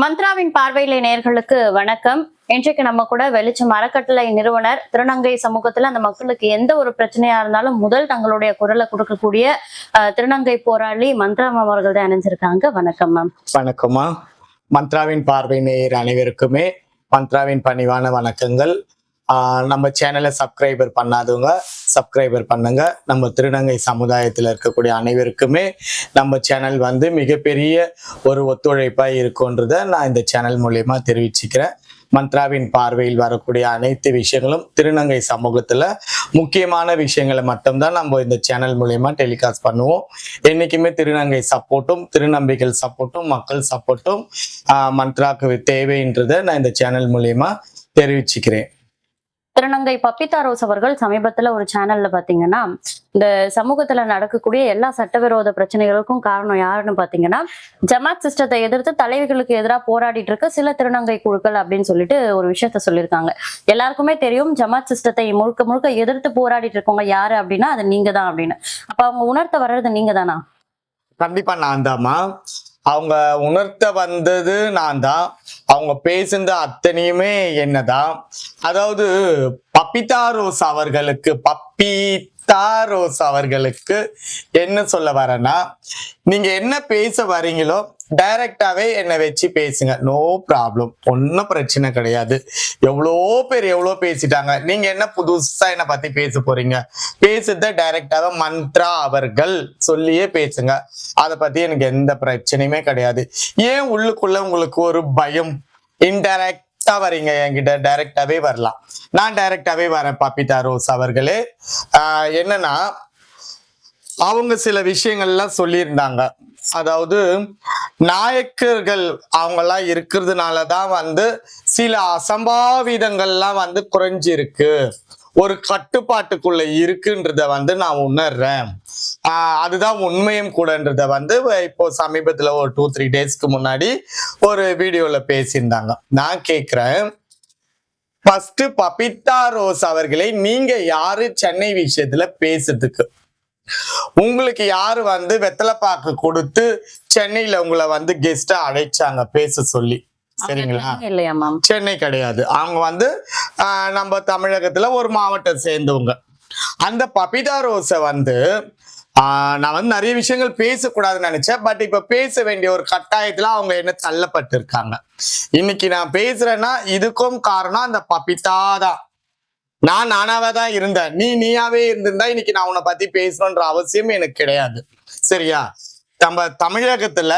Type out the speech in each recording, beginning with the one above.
மந்த்ராவின் பார்வையிலே நேர்களுக்கு வணக்கம். இன்றைக்கு நம்ம கூட வெளிச்சம் அறக்கட்டளை நிறுவனர் திருநங்கை சமூகத்துல அந்த மக்களுக்கு எந்த ஒரு பிரச்சனையா இருந்தாலும் முதல் தங்களுடைய குரலை கொடுக்கக்கூடிய திருநங்கை போராளி மந்த்ராம் அவர்கள் தான் இணைஞ்சிருக்காங்க. வணக்கம் மேம். வணக்கம்மா. மந்த்ராவின் பார்வை நேயர் அனைவருக்குமே மந்த்ராவின் பணிவான வணக்கங்கள். நம்ம சேனலை சப்ஸ்கிரைபர் பண்ணாதவங்க சப்ஸ்கிரைபர் பண்ணுங்க. நம்ம திருநங்கை சமுதாயத்தில் இருக்கக்கூடிய அனைவருக்குமே நம்ம சேனல் வந்து மிகப்பெரிய ஒரு ஒத்துழைப்பாக இருக்குன்றதை நான் இந்த சேனல் மூலயமா தெரிவிச்சுக்கிறேன். மந்த்ராவின் பார்வையில் வரக்கூடிய அனைத்து விஷயங்களும் திருநங்கை சமூகத்தில் முக்கியமான விஷயங்களை மட்டும்தான் நம்ம இந்த சேனல் மூலயமா டெலிகாஸ்ட் பண்ணுவோம். என்றைக்குமே திருநங்கை சப்போர்ட்டும் திருநம்பிகள் சப்போர்ட்டும் மக்கள் சப்போர்ட்டும் மந்த்ராக்கு தேவைன்றதை நான் இந்த சேனல் மூலயமா தெரிவிச்சுக்கிறேன். திருநங்கை பப்பிதா ரோஸ் அவர்கள் சமீபத்துல ஒரு சேனல்ல பாத்தீங்கன்னா இந்த சமூகத்துல நடக்கக்கூடிய எல்லா சட்டவிரோத பிரச்சனைகளுக்கும் காரணம் யாருன்னு பாத்தீங்கன்னா ஜமாத் சிஸ்டத்தை எதிர்த்து தலைவர்களுக்கு எதிராக போராடிட்டு இருக்க சில திருநங்கை குழுக்கள் அப்படின்னு சொல்லிட்டு ஒரு விஷயத்த சொல்லியிருக்காங்க. எல்லாருக்குமே தெரியும் ஜமாத் சிஸ்டத்தை முழுக்க முழுக்க எதிர்த்து போராடிட்டு இருக்கவங்க யாரு அப்படின்னா அது நீங்க தான் அப்படின்னு. அப்ப அவங்க உணர்த்த வர்றது நீங்க தானா கண்டிப்பா நான் தாமா அவங்க உணர்த்த வந்தது நான் தான் அவங்க பேசுனது அத்தனையுமே என்னதான். அதாவது பப்பிதா ரோஸ் அவர்களுக்கு பப்பி ரோஸ் அவர்களுக்கு என்ன சொல்ல வரேன்னா நீங்க என்ன பேச வரீங்களோ டைரக்டாவே என்னை வச்சு பேசுங்க. நோ ப்ராப்ளம் ஒன்றும் பிரச்சனை கிடையாது. எவ்வளோ பேர் எவ்வளோ பேசிட்டாங்க. நீங்க என்ன புதுசா என்னை பத்தி பேச போறீங்க? பேசுறத டைரக்டாக மந்த்ரா அவர்கள் சொல்லியே பேசுங்க. அதை பத்தி எனக்கு எந்த பிரச்சனையுமே கிடையாது. ஏன் உள்ளுக்குள்ள உங்களுக்கு ஒரு பயம்? இன்டைரக்டா வரீங்க என்கிட்ட. டைரக்டாவே வரலாம். நான் டைரக்டாவே வரேன் பாப்பிதா ரோஸ் அவர்களே. என்னன்னா அவங்க சில விஷயங்கள்லாம் சொல்லியிருந்தாங்க. அதாவது நாயக்கர்கள் அவங்கெல்லாம் இருக்கிறதுனால தான் வந்து சில அசம்பாவிதங்கள்லாம் வந்து குறைஞ்சிருக்கு. ஒரு கட்டுப்பாட்டுக்குள்ள இருக்குன்றத வந்து நான் உணர்றேன். ஆஹ் அதுதான் உண்மையும் கூடன்றத வந்து இப்போ சமீபத்துல ஒரு டூ த்ரீ டேஸ்க்கு முன்னாடி ஒரு வீடியோல பேசியிருந்தாங்க. நான் கேக்குறேன். ஃபர்ஸ்ட் பபிதா ரோஸ் அவர்களை நீங்க யாரு? சென்னை விஷயத்துல பேசுறதுக்கு. உங்களுக்கு யாரு வந்து வெத்தலைப்பாக்கு கொடுத்து சென்னையில உங்களை வந்து கெஸ்டா அழைச்சாங்க? பேச சொல்லி. சரிங்களா? இல்லையா மேம் சென்னை கிடையாது. அவங்க வந்து நம்ம தமிழகத்துல ஒரு மாவட்டம் சேர்ந்தவங்க. அந்த பபிதா ரோஸை வந்து ஆஹ், நான் வந்து நிறைய விஷயங்கள் பேசக்கூடாதுன்னு நினைச்சேன். பட் இப்ப பேச வேண்டிய ஒரு கட்டாயத்துல அவங்க என்ன தள்ளப்பட்டு இருக்காங்க இன்னைக்கு நான் பேசுறேன்னா இதுக்கும் காரணம் அந்த பபிதா தான். நான் நானாவே தான் இருந்தேன். நீ நீயாவே இருந்திருந்தா இன்னைக்கு நான் உன்னை பத்தி பேசணுன்ற அவசியம் எனக்கு கிடையாது. சரியா? நம்ம தமிழகத்துல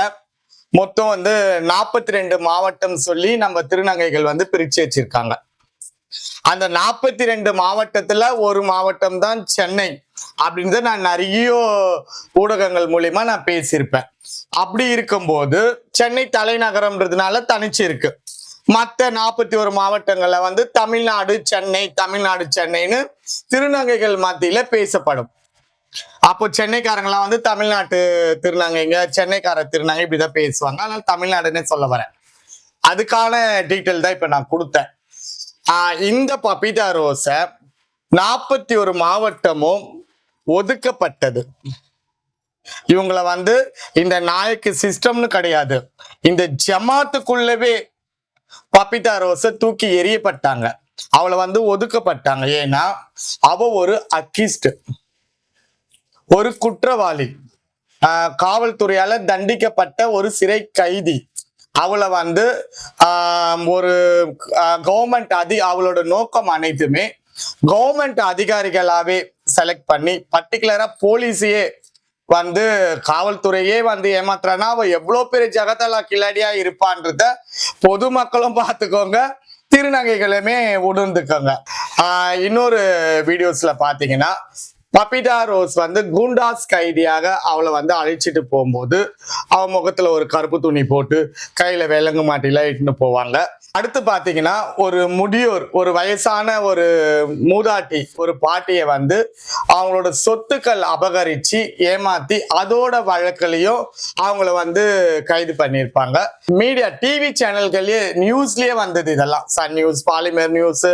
மொத்தம் வந்து நாற்பத்தி ரெண்டு மாவட்டம் சொல்லி நம்ம திருநங்கைகள் வந்து பிரிச்சு வச்சிருக்காங்க. அந்த நாற்பத்தி ரெண்டு மாவட்டத்துல ஒரு மாவட்டம் தான் சென்னை அப்படின்றத நான் நிறைய ஊடகங்கள் மூலியமா நான் பேசியிருப்பேன். அப்படி இருக்கும்போது சென்னை தலைநகரம்ன்றதுனால தனிச்சு இருக்கு. மற்ற நாற்பத்தி ஒரு மாவட்டங்கள்ல வந்து தமிழ்நாடு சென்னை தமிழ்நாடு சென்னைன்னு திருநங்கைகள் மத்தியில பேசப்படும். அப்போ சென்னைக்காரங்களாம் வந்து தமிழ்நாட்டு திருநங்கைங்க சென்னைக்கார திருநங்கை இப்படிதான் பேசுவாங்க. அதனால தமிழ்நாடுன்னே சொல்ல வரேன். அதுக்கான டீட்டெயில் தான் இப்ப நான் கொடுத்தேன். ஆஹ் இந்த பபிதா ரோஸை நாற்பத்தி ஒரு மாவட்டமும் ஒதுக்கப்பட்டது. இவங்கள வந்து இந்த நாயக்கு சிஸ்டம்னு கிடையாது. இந்த ஜமாத்துக்குள்ளவே பபிதா ரோஸை தூக்கி எறியப்பட்டாங்க. அவளை வந்து ஒதுக்கப்பட்டாங்க. ஏன்னா அவ ஒரு அக்கிஸ்ட். ஒரு குற்றவாளி. ஆஹ் காவல்துறையால தண்டிக்கப்பட்ட ஒரு சிறை கைதி. அவளை வந்து ஆஹ் ஒரு கவர்மெண்ட் அதி அவளோட நோக்கம் அனைத்துமே கவர்மெண்ட் அதிகாரிகளாவே செலக்ட் பண்ணி பர்டிகுலரா போலீஸையே வந்து காவல்துறையே வந்து ஏமாத்துறான்னா அவ எவ்வளவு பெரிய ஜெகதலா கில்லாடியா இருப்பான்றத பொதுமக்களும் பார்த்துக்கோங்க. திருநங்கைகளுமே உணர்ந்துக்கோங்க. இன்னொரு வீடியோஸ்ல பாத்தீங்கன்னா பபிதா ரோஸ் வந்து குண்டாஸ் கைதியாக அவளை வந்து அழைச்சிட்டு போகும்போது அவன் முகத்துல ஒரு கருப்பு துணி போட்டு கையில விலங்கு மாட்டிலாம் இட்டுன்னு போவாங்க அடுத்து பாத்தீங்கன்னா ஒரு முதியோர் ஒரு வயசான ஒரு மூதாட்டி ஒரு பாட்டியை வந்து அவங்களோட சொத்துக்கள் அபகரிச்சு ஏமாத்தி அதோட வழக்குலையும் அவங்கள வந்து கைது பண்ணியிருப்பாங்க. மீடியா டிவி சேனல்கள்லயே நியூஸ்லயே வந்தது இதெல்லாம். Sun News Polimer News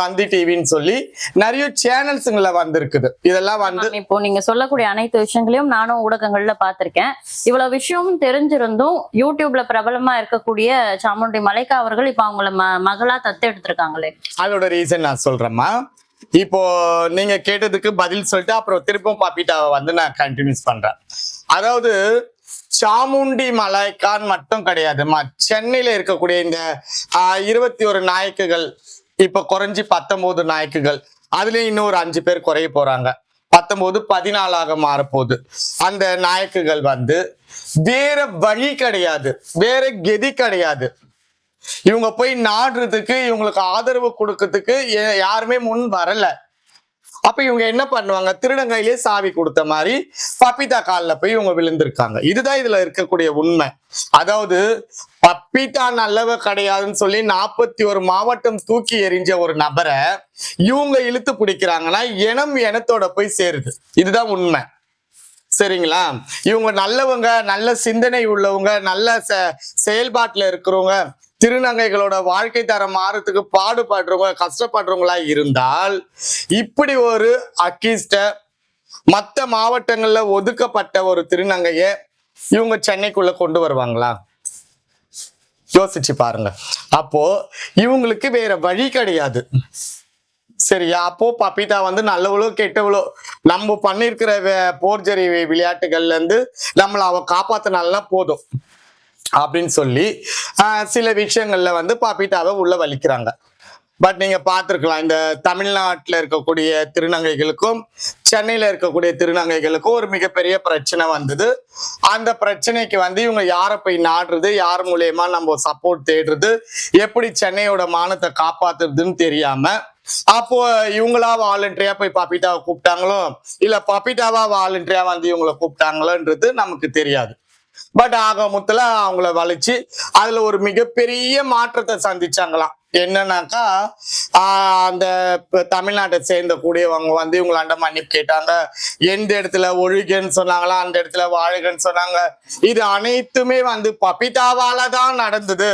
Thanthi டிவின்னு சொல்லி நிறைய சேனல்ஸுங்களை வந்திருக்குது. இதெல்லாம் வந்து இப்போ நீங்க சொல்லக்கூடிய அனைத்து விஷயங்களையும் நானும் ஊடகங்கள்ல பார்த்திருக்கேன். இவ்வளவு விஷயமும் தெரிஞ்சிருந்தும் யூடியூப்ல பிரபலமா இருக்கக்கூடிய சாமுண்டி மலைக்கா அவர்கள் இப்ப அவங்கள ம மகளா தத்து எடுத்திருக்காங்களே. அதோட ரீசன் நான் சொல்றேம்மா. இப்போ நீங்க கேட்டதுக்கு பதில் சொல்லிட்டு அப்புறம் திருப்பும் பாப்பிட்டாவை வந்து நான் கண்டினியூஸ் பண்றேன். அதாவது சாமுண்டி மலைக்கான் மட்டும் கிடையாதுமா சென்னையில இருக்கக்கூடிய இந்த இருபத்தி ஒரு நாயக்குகள் இப்ப குறைஞ்சி பத்தொன்பது நாயக்குகள் அதுலயும் இன்னும் ஒரு அஞ்சு பேர் குறைய போறாங்க. பத்தொன்பது பதினாலாக மாறப்போகுது. அந்த நாயக்குகள் வந்து வேற வழி கிடையாது. வேற கெதி கிடையாது. இவங்க போய் நாடுறதுக்கு இவங்களுக்கு ஆதரவு கொடுக்கறதுக்கு யாருமே முன் வரல. அப்ப இவங்க என்ன பண்ணுவாங்க? திருடங்கையிலே சாவி கொடுத்த மாதிரி பப்பிதா கால்ல போய் இவங்க விழுந்திருக்காங்க. இதுதான் இதுல இருக்கக்கூடிய உண்மை. அதாவது பப்பிதா நல்லவ கிடையாதுன்னு சொல்லி நாற்பத்தி ஒரு மாவட்டம் தூக்கி எறிஞ்ச ஒரு நபரை இவங்க இழுத்து பிடிக்கிறாங்கன்னா இனம் இனத்தோட போய் சேருது. இதுதான் உண்மை. சரிங்களா? இவங்க நல்லவங்க நல்ல சிந்தனை உள்ளவங்க நல்ல செ- செயல்பாட்டுல இருக்கிறவங்க திருநங்கைகளோட வாழ்க்கை தரம் மாறத்துக்கு பாடுபடுறவங்க கஷ்டப்படுறவங்களா இருந்தால் இப்படி ஒரு அக்கீஸ்ட மற்ற மாவட்டங்கள்ல ஒதுக்கப்பட்ட ஒரு திருநங்கைய இவங்க சென்னைக்குள்ள கொண்டு வருவாங்களா? யோசிச்சு பாருங்க. அப்போ இவங்களுக்கு வேற வழி கிடையாது. சரியா? அப்போ பப்பிதா வந்து நல்லவளோ கெட்டவளோ நம்ம பண்ணிருக்கிற வே- போர்ஜரி விளையாட்டுகள்ல இருந்து நம்மளை அவ காப்பாத்தினால்னா போதும். அப்படின்னு சொல்லி சில விஷயங்கள்ல வந்து பாப்பிட்டாவை உள்ள வலிக்கிறாங்க. பட் நீங்க பார்த்துருக்கலாம் இந்த தமிழ்நாட்டில் இருக்கக்கூடிய திருநங்கைகளுக்கும் சென்னையில இருக்கக்கூடிய திருநங்கைகளுக்கும் ஒரு மிகப்பெரிய பிரச்சனை வந்தது. அந்த பிரச்சனைக்கு வந்து இவங்க யாரை போய் நாடுறது யார் மூலயமா நம்ம சப்போர்ட் தேடுறது எப்படி சென்னையோட மானத்தை காப்பாத்துறதுன்னு தெரியாம அப்போ இவங்களா வாலண்டரியா போய் பாப்பிட்டாவை கூப்பிட்டாங்களோ இல்ல பாப்பிட்டாவா வாலண்டரியா வந்து இவங்களை கூப்பிட்டாங்களோன்றது நமக்கு தெரியாது. பட் ஆக மொத்தல அவங்கள வளைச்சு அதுல ஒரு மிகப்பெரிய மாற்றத்தை சந்திச்சாங்களாம். என்னன்னாக்கா ஆஹ் அந்த தமிழ்நாட்டை சேர்ந்த கூடியவங்க வந்து இவங்களாண்ட மன்னிப்பு கேட்டாங்க. எந்த இடத்துல ஒழுகன்னு சொன்னாங்களா அந்த இடத்துல வாழுகன்னு சொன்னாங்க. இது அனைத்துமே வந்து பபிதாவால தான் நடந்தது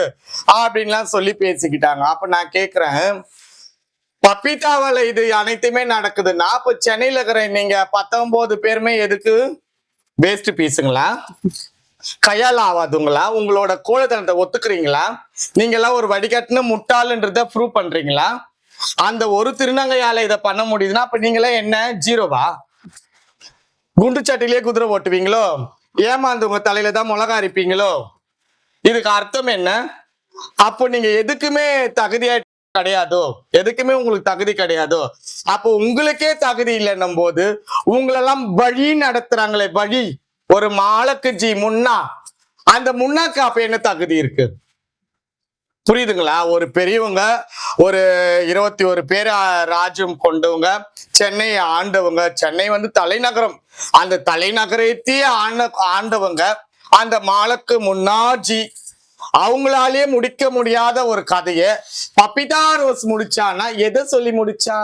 அப்படின்லாம் சொல்லி பேசிக்கிட்டாங்க. அப்ப நான் கேக்குறேன் பபிதாவால இது அனைத்துமே நடக்குதுன்னா அப்ப சென்னையில இருக்கிற நீங்க பத்தொன்பது பேருமே எதுக்கு? வேஸ்ட் பீஸுங்களா கையால் ஆகாதுங்களா உங்களோட கோழத்தனத்தை ஒத்துக்கிறீங்களா? நீங்களாம் ஒரு வடிகட்டின முட்டாளுன்றத ப்ரூவ் பண்றீங்களா? அந்த ஒரு திருநங்கையால இதை பண்ண முடியுதுன்னா அப்ப நீங்களே என்ன? ஜீரோவா? குண்டு சட்டிலேயே குதிரை ஓட்டுவீங்களோ? ஏமாந்து உங்க தலையில தான் மிளகா அரிப்பீங்களோ? இதுக்கு அர்த்தம் என்ன? அப்போ நீங்க எதுக்குமே தகுதியா கிடையாதோ? எதுக்குமே உங்களுக்கு தகுதி கிடையாதோ? அப்போ உங்களுக்கே தகுதி இல்லைன்னும் போது உங்களெல்லாம் வழி நடத்துறாங்களே வழி. ஒரு மாலக்கு ஜி முன்னா அந்த முன்னாக்கு அப்ப என்ன தகுதி இருக்கு? புரியுதுங்களா? ஒரு பெரியவங்க ஒரு இருபத்தி ஒரு பேர் ராஜ்யம் கொண்டவங்க சென்னையை ஆண்டவங்க சென்னை வந்து தலைநகரம். அந்த தலைநகரத்தையே ஆண்ட ஆண்டவங்க அந்த மாலக்கு முன்னாஜி அவங்களாலே முடிக்க முடியாத ஒரு கதையை பப்பிதா ரோஸ் முடிச்சானா எதை சொல்லி முடிச்சா?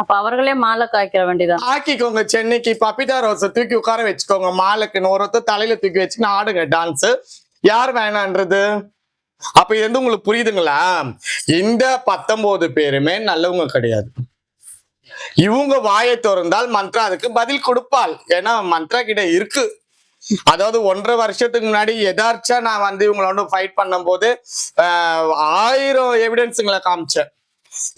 அப்ப அவர்களே மாலை காய்க்கிற வேண்டியதான் ஆக்கிக்கோங்க சென்னைக்கு பப்பிதா ரோஸை தூக்கி உட்கார வச்சுக்கோங்க. மாலுக்குன்னு ஒருத்தர் தலையில தூக்கி வச்சுன்னு ஆடுங்க டான்ஸ் யார் வேணான்றது? அப்ப இது வந்து உங்களுக்கு புரியுதுங்களா? இந்த பத்தொன்பது பேருமே நல்லவங்க கிடையாது. இவங்க வாயை திறந்தால் மந்த்ரா அதுக்கு பதில் கொடுப்பாள். ஏன்னா மந்த்ரா கிட்ட இருக்கு. அதாவது ஒன்றரை வருஷத்துக்கு முன்னாடி எதார்ச்சா நான் வந்து இவங்களோட ஃபைட் பண்ணும்போது ஆஹ், ஆயிரம் எவிடன்ஸுங்களை காமிச்சேன்.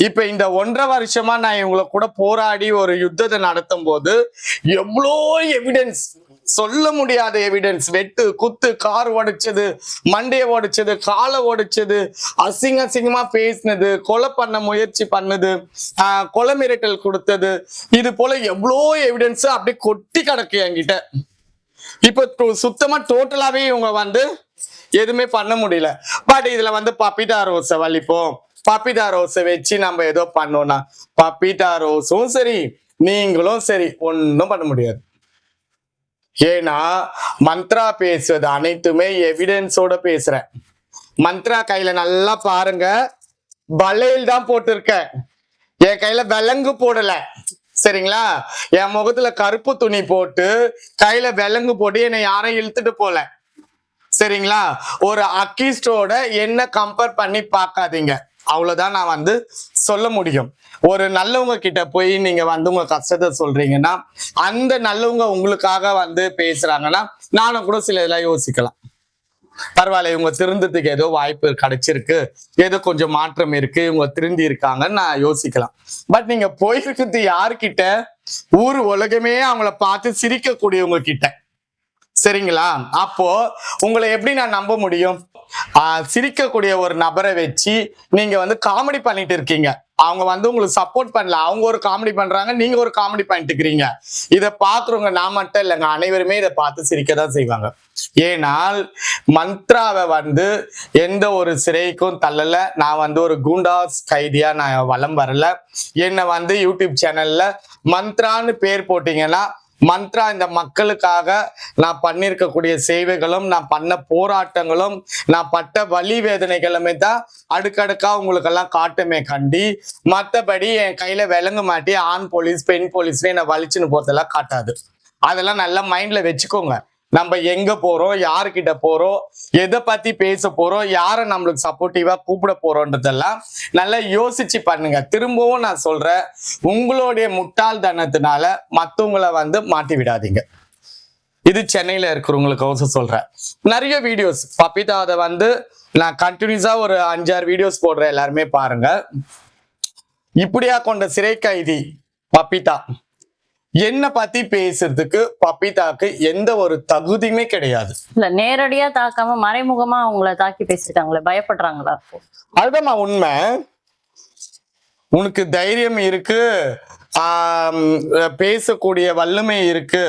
இப்ப இந்த ஒன்றரை வருஷமா நான் இவங்களை கூட போராடி ஒரு யுத்தத்தை நடத்தும் போது எவ்வளோ எவிடன்ஸ் சொல்ல முடியாத எவிடன்ஸ் வெட்டு குத்து கார் உடைச்சது மண்டையை உடைச்சது காலை உடைச்சது அசிங்க அசிங்கமா பேசினது கொலை பண்ண முயற்சி பண்ணது ஆஹ், கொலை மிரட்டல் கொடுத்தது இது போல எவ்வளோ எவிடன்ஸ் அப்படி கொட்டி கிடக்கு என்கிட்ட. இப்போ டோ- சுத்தமா டோட்டலாவே இவங்க வந்து எதுவுமே பண்ண முடியல. பட் இதுல வந்து பப்பிதா ரோஸை வலிப்போம். பப்பிதா ரோஸை வச்சு நம்ம ஏதோ பண்ணோம்னா பப்பிதா ரோஸும் சரி நீங்களும் சரி ஒன்றும் பண்ண முடியாது. ஏன்னா மந்த்ரா பேசுவது அனைத்துமே எவிடன்ஸோட பேசுறேன். மந்த்ரா கையில நல்லா பாருங்க. வளையல் தான் போட்டிருக்கேன் என் கையில விலங்கு போடல. சரிங்களா? என் முகத்துல கருப்பு துணி போட்டு கையில விலங்கு போட்டு என்னை யாரும் இழுத்துட்டு போல சரிங்களா? ஒரு அக்கிஸ்டோட என்ன கம்பேர் பண்ணி பார்க்காதீங்க. அவ்வளவுதான் நான் வந்து சொல்ல முடியும். ஒரு நல்லவங்க கிட்ட போய் நீங்க வந்து உங்க கஷ்டத்தை சொல்றீங்கன்னா அந்த நல்லவங்க உங்களுக்காக வந்து பேசுறாங்கன்னா நானும் கூட சில இதெல்லாம் யோசிக்கலாம். பரவாயில்ல இவங்க திருந்ததுக்கு ஏதோ வாய்ப்பு கிடைச்சிருக்கு. ஏதோ கொஞ்சம் மாற்றம் இருக்கு இவங்க திருந்தி இருக்காங்கன்னு நான் யோசிக்கலாம். பட் நீங்க போயிருக்கிறது யாருக்கிட்ட ஊர் உலகமே அவங்கள பார்த்து சிரிக்கக்கூடியவங்க கிட்ட. சரிங்களா? அப்போ உங்களை எப்படி நான் நம்ப முடியும்? சிரிக்கக்கூடிய ஒரு நபரை வச்சு நீங்க வந்து காமெடி பண்ணிட்டு இருக்கீங்க. அவங்க வந்து உங்களுக்கு சப்போர்ட் பண்ணல. அவங்க ஒரு காமெடி பண்றாங்க நீங்க ஒரு காமெடி பண்ணிட்டு இருக்கிறீங்க இதை பாக்குறவங்க நான் மட்டும் இல்லைங்க அனைவருமே இதை பார்த்து சிரிக்க தான் செய்வாங்க. ஏனால் மந்த்ராவை வந்து எந்த ஒரு சிறைக்கும் தள்ளல. நான் வந்து ஒரு குண்டாஸ் கைதியா நான் வலம் வரல. என்னை வந்து யூடியூப் சேனல்ல மந்த்ரான்னு பேர் போட்டீங்கன்னா மந்த்ரா இந்த மக்களுக்காக நான் பண்ணியிருக்கக்கூடிய சேவைகளும் நான் பண்ண போராட்டங்களும் நான் பட்ட வலி வேதனைகளுமே தான் அடுக்கடுக்கா உங்களுக்கெல்லாம் காட்டுமே கண்டி. மற்றபடி என் கையில் விலங்கு மாட்டி ஆண் போலீஸ் பெண் போலீஸ்னு என்னை வலிச்சுன்னு போகிறதெல்லாம் காட்டாது. அதெல்லாம் நல்லா மைண்ட்ல வச்சுக்கோங்க. நம்ம எங்க போறோம்? யாருக்கிட்ட போறோம்? எதை பத்தி பேச போறோம்? யாரை நம்மளுக்கு சப்போர்ட்டிவா கூப்பிட போறோன்றதெல்லாம் நல்லா யோசிச்சு பண்ணுங்க. திரும்பவும் நான் சொல்றேன். உங்களுடைய முட்டாள்தனத்தினால மத்தவங்களை வந்து மாட்டி விடாதீங்க. இது சென்னையில இருக்கிறவங்களுக்கோசம் சொல்றேன். நிறைய வீடியோஸ் பப்பிதா அதை வந்து நான் கண்டினியூஸா ஒரு அஞ்சாறு வீடியோஸ் போடுறேன் எல்லாருமே பாருங்க. இப்படியா கொண்ட சிறை கைதி பப்பிதா என்ன பத்தி பேசுறதுக்கு பப்பிதாக்கு எந்த ஒரு தகுதியுமே கிடையாது. இல்ல நேரடியா தாக்காம மறைமுகமா அவங்கள தாக்கி பேசிருக்காங்களே பயப்படுறாங்களா அதுதான் உண்மை. உனக்கு தைரியம் இருக்கு பேசக்கூடிய வல்லமை இருக்கு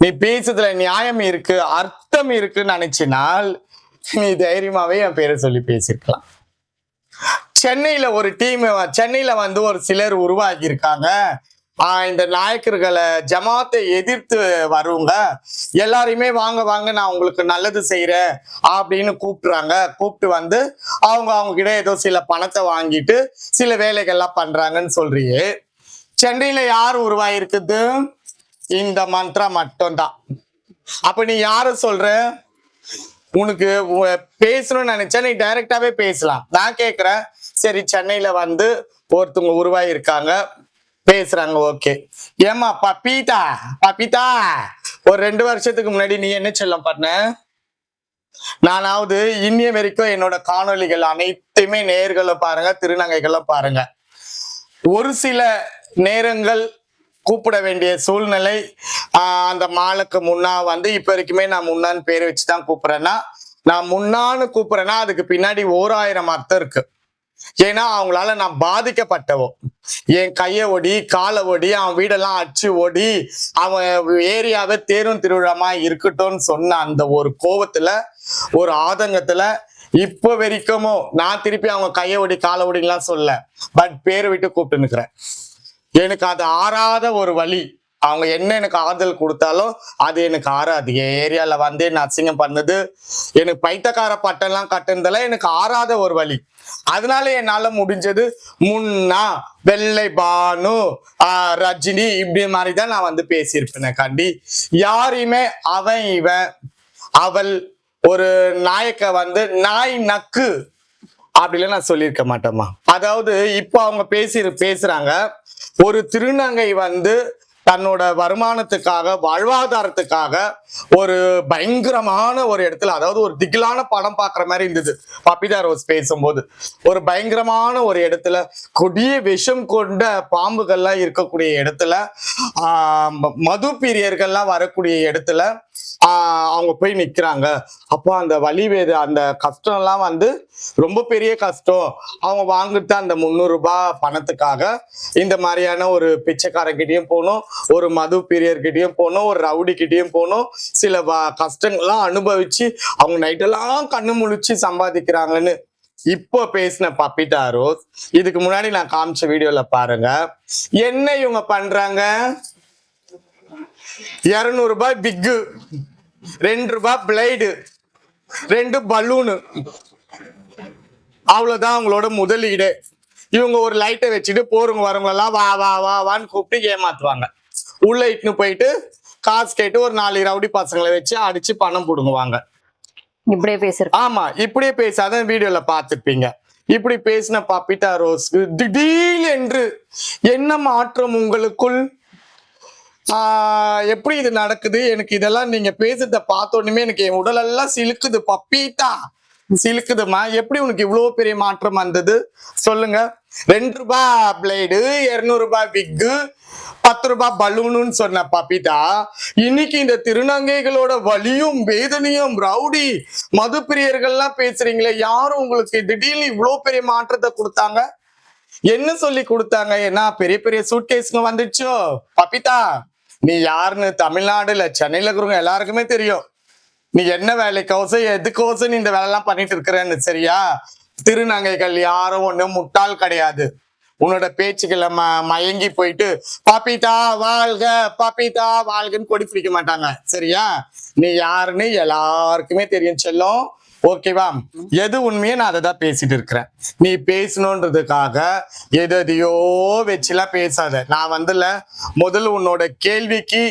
நீ பேசுறதுல நியாயம் இருக்கு அர்த்தம் இருக்குன்னு நினைச்சினால் நீ தைரியமாவே என் பேரை சொல்லி பேசியிருக்கலாம் சென்னையில ஒரு டீம் சென்னையில வந்து ஒரு சிலர் உருவாகி இருக்காங்க இந்த நாயக்கர்களை ஜமாத்தை எதிர்த்து வருவங்க எல்லாரையுமே வாங்க வாங்க நான் உங்களுக்கு நல்லது செய்கிறேன் அப்படின்னு கூப்பிடுறாங்க. கூப்பிட்டு வந்து அவங்க அவங்க கிட்ட ஏதோ சில பணத்தை வாங்கிட்டு சில வேலைகள்லாம் பண்றாங்கன்னு சொல்றியே. சென்னையில யார் உருவாயிருக்குது? இந்த மந்த்ரா மட்டும்தான். அப்ப நீ யார சொல்ற? உனக்கு உ- பேசணும்னு நினைச்சா நீ டைரக்டாவே பேசலாம். நான் கேட்குறேன் சரி சென்னையில வந்து ஒருத்தவங்க உருவாகியிருக்காங்க பேசுறாங்க ஓகே ஏமா பப்பீதா பப்பீதா ஒரு ரெண்டு வருஷத்துக்கு முன்னாடி நீ என்ன சொல்ல பண்ண? நானாவது இன்னிய வரைக்கும் என்னோட காணொளிகள் அனைத்துமே நேர்களை பாருங்க திருநங்கைகளை பாருங்க. ஒரு சில நேரங்கள் கூப்பிட வேண்டிய சூழ்நிலை அந்த மாலுக்கு முன்னா வந்து இப்ப வரைக்குமே நான் முன்னான்னு பேர் வச்சுதான் கூப்பிடுறேன்னா நான் முன்னான்னு கூப்பிடுறேன்னா அதுக்கு பின்னாடி ஓராயிரம் அர்த்தம் இருக்கு. ஏன்னா அவங்களால நான் பாதிக்கப்பட்டவோ என் கைய ஒடி காலை ஒடி அவன் வீடெல்லாம் அச்சு ஓடி அவன் ஏரியாவே தேரும் திருவிழாமா இருக்கட்டும்னு சொன்ன அந்த ஒரு கோபத்துல ஒரு ஆதங்கத்துல இப்ப வரைக்குமோ நான் திருப்பி அவங்க கைய ஒடி காலை ஒடிலாம் சொல்ல பட் பேரை விட்டு கூப்பிட்டு நிக்கிறேன். எனக்கு அது ஆறாத ஒரு வழி. அவங்க என்ன எனக்கு ஆறுதல் கொடுத்தாலும் அது எனக்கு ஆறாது. என் ஏரியால வந்து என்ன அசிங்கம் பண்ணது? எனக்கு பைத்தக்கார பட்டம்லாம் கட்டுனதெல்லாம் எனக்கு ஆறாத ஒரு வழி. அதனால என்னால முடிஞ்சது முன்னா வெள்ளை பானு ரஜினி இப்படி மாதிரி தான் நான் வந்து பேசியிருப்பேன் கண்டி. யாரையுமே அவன் இவன் அவள் ஒரு நாயக்க வந்து நாய் நக்கு அப்படிலாம் நான் சொல்லியிருக்க மாட்டேம்மா. அதாவது இப்போ அவங்க பேசி பேசுறாங்க. ஒரு திருநங்கை வந்து தன்னோட வருமானத்துக்காக வாழ்வாதாரத்துக்காக ஒரு பயங்கரமான ஒரு இடத்துல அதாவது ஒரு திகிலான படம் பார்க்குற மாதிரி இருந்தது. பப்பிதா ரோஸ் பேசும்போது. ஒரு பயங்கரமான ஒரு இடத்துல கொடிய விஷம் கொண்ட பாம்புகள்லாம் இருக்கக்கூடிய இடத்துல ம- மது பிரியர்கள்லாம் வரக்கூடிய இடத்துல அவங்க போய் நிற்கிறாங்க அப்போ அந்த வலி வேது அந்த கஷ்டம்லாம் வந்து ரொம்ப பெரிய கஷ்டம். அவங்க வாங்கிட்டு அந்த முந்நூறுரூபா பணத்துக்காக இந்த மாதிரியான ஒரு பிச்சைக்காரங்கிட்டயும் போகணும் ஒரு மது பிரியர்கிட்டயும் போனோம் ஒரு ரவுடி கிட்டயும் போனோம். சில வ- கஷ்டங்கள்லாம் அனுபவிச்சு அவங்க நைட்டெல்லாம் கண்ணு முழிச்சு சம்பாதிக்கிறாங்கன்னு இப்போ பேசின பப்பிட்டா ரோஸ் இதுக்கு முன்னாடி நான் காமிச்ச வீடியோல பாருங்க. என்ன இவங்க பண்றாங்க? இருநூறு ரூபாய் பிக்கு ரெண்டு ரூபாய் பிளைடு ரெண்டு பலூனு. அவ்வளவுதான் அவங்களோட முதலீடு. இவங்க ஒரு லைட்டை வச்சுட்டு போறவங்க வரவங்களெல்லாம் வா வா வா வான்னு கூப்பிட்டு ஏமாத்துவாங்க. உள்ள இட்டுன்னு போயிட்டு காசு கேட்டு ஒரு நாலு ரவுடி பசங்களை வச்சு அடிச்சு பணம் புடுங்குவாங்க. இப்படியே பேசிருக்காங்க ஆமா இப்படியே பேசாத வீடியோல பார்த்திருப்பீங்க இப்படி பேசின பப்பிதா ரோஸ்க்கு திடீர் என்று என்ன மாற்றம் உங்களுக்குள்? எப்படி இது நடக்குது? எனக்கு இதெல்லாம் நீங்க பேசுறத பார்த்த உடனே எனக்கு என் உடலெல்லாம் சிலுக்குது பப்பீட்டா சிலுக்குதுமா? எப்படி உனக்கு இவ்வளவு பெரிய மாற்றம் வந்தது? சொல்லுங்க. ரெண்டு ரூபாய் பிளேடு இருநூறு ரூபாய் விக்கு பத்து ரூபாய் பலூனுன்னு சொன்ன பப்பிதா இன்னைக்கு இந்த திருநங்கைகளோட வலியும் வேதனையும் ரவுடி மது பிரியர்கள்லாம் பேசுறீங்களே யாரும் உங்களுக்கு திடீர்னு இவ்வளவு பெரிய மாற்றத்தை கொடுத்தாங்க? என்ன சொல்லி கொடுத்தாங்க? ஏன்னா பெரிய பெரிய சூட்கேஸ்ங்க வந்துச்சோ பப்பிதா நீ யாருன்னு தமிழ்நாடுல சென்னையில இருக்கிறவங்க எல்லாருக்குமே தெரியும். நீ என்ன வேலைக்கோசம் எதுக்கோசம் நீ இந்த வேலைலாம் பண்ணிட்டு இருக்கிறேன்னு சரியா? திருநங்கைகள் யாரும் ஒண்ணு முட்டாள் கிடையாது. உன்னோட பேச்சுக்களை ம மயங்கி போயிட்டு பாப்பிதா வாழ்க பாப்பிதா வாழ்கன்னு கொடி பிடிக்க மாட்டாங்க. சரியா? நீ யாருன்னு எல்லாருக்குமே தெரியும் செல்லும். ஓகேவா எது உண்மையை நான் அதை தான் பேசிட்டு இருக்கிறேன். நீ பேசணுன்றதுக்காக எது எதையோ வச்சுலாம் பேசாத. நான் வந்துல முதல்ல உன்னோட கேள்விக்கு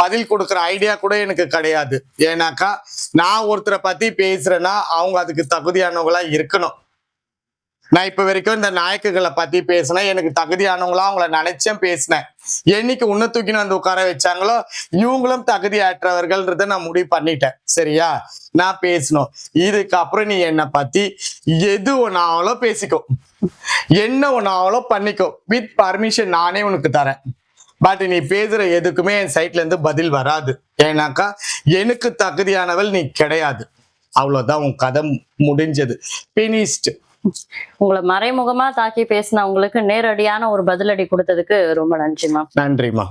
பதில் கொடுக்குற ஐடியா கூட எனக்கு கிடையாது. ஏன்னாக்கா நான் ஒருத்தரை பத்தி பேசுறேன்னா அவங்க அதுக்கு தகுதியானவங்களா இருக்கணும். நான் இப்ப வரைக்கும் இந்த நாயக்குகளை பத்தி பேசினேன். எனக்கு தகுதியானவங்களா அவங்கள நினைச்சேன் பேசினேன். என்னைக்கு உன்னை தூக்கின்னு வந்து உட்கார வச்சாங்களோ இவங்களும் தகுதியற்றவர்கள்ன்றத நான் முடிவு பண்ணிட்டேன். சரியா? நான் பேசணும். இதுக்கப்புறம் நீ என்னை பத்தி எது ஒன்னாவளோ பேசிக்கோ. என்ன ஒன்னாவளோ பண்ணிக்கோ. வித் பர்மிஷன் நானே உனக்கு தரேன். பட் நீ பேசுற எதுக்குமே என் சைட்ல இருந்து பதில் வராது. ஏன்னாக்கா எனக்கு தகுதியானவள் நீ கிடையாது. அவ்வளவுதான். உன் கதை முடிஞ்சது. பினிஸ்ட் உங்களை மறைமுகமா தாக்கி பேசின உங்களுக்கு நேரடியான ஒரு பதிலடி கொடுத்ததுக்கு ரொம்ப நன்றிமா நன்றிம்மா.